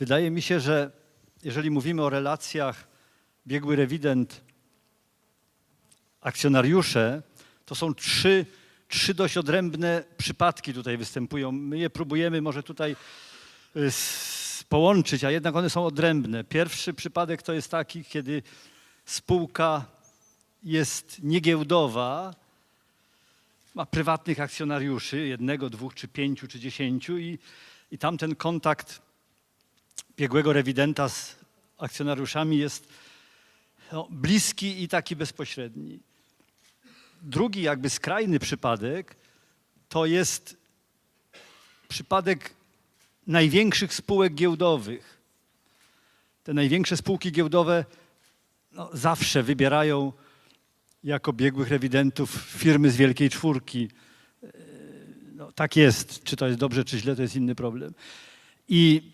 Wydaje mi się, że jeżeli mówimy o relacjach biegły rewident akcjonariusze, to są trzy, trzy dość odrębne przypadki tutaj występują. My je próbujemy może tutaj y, połączyć, a jednak one są odrębne. Pierwszy przypadek to jest taki, kiedy spółka jest niegiełdowa, ma prywatnych akcjonariuszy, jednego, dwóch, czy pięciu, czy dziesięciu i, i tam ten kontakt biegłego rewidenta z akcjonariuszami jest no, bliski i taki bezpośredni. Drugi jakby skrajny przypadek to jest przypadek największych spółek giełdowych. Te największe spółki giełdowe no, zawsze wybierają jako biegłych rewidentów firmy z Wielkiej Czwórki. Yy, No, tak jest. Czy to jest dobrze, czy źle, to jest inny problem. I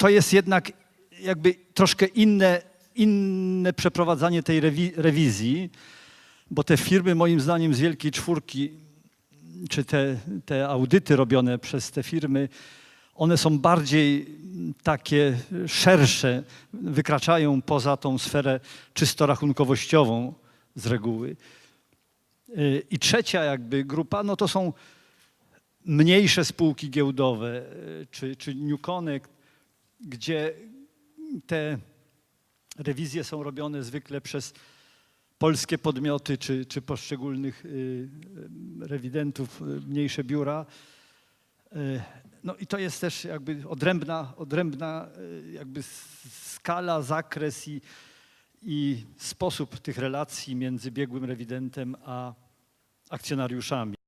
to jest jednak jakby troszkę inne, inne przeprowadzanie tej rewi- rewizji, bo te firmy moim zdaniem z Wielkiej Czwórki, czy te, te audyty robione przez te firmy, one są bardziej takie szersze, wykraczają poza tą sferę czysto rachunkowościową z reguły. I trzecia jakby grupa, no to są mniejsze spółki giełdowe, czy, czy New Connect, gdzie te rewizje są robione zwykle przez polskie podmioty czy, czy poszczególnych y, y, rewidentów, y, mniejsze biura. No i to jest też jakby odrębna, odrębna jakby skala, zakres i, i sposób tych relacji między biegłym rewidentem a akcjonariuszami.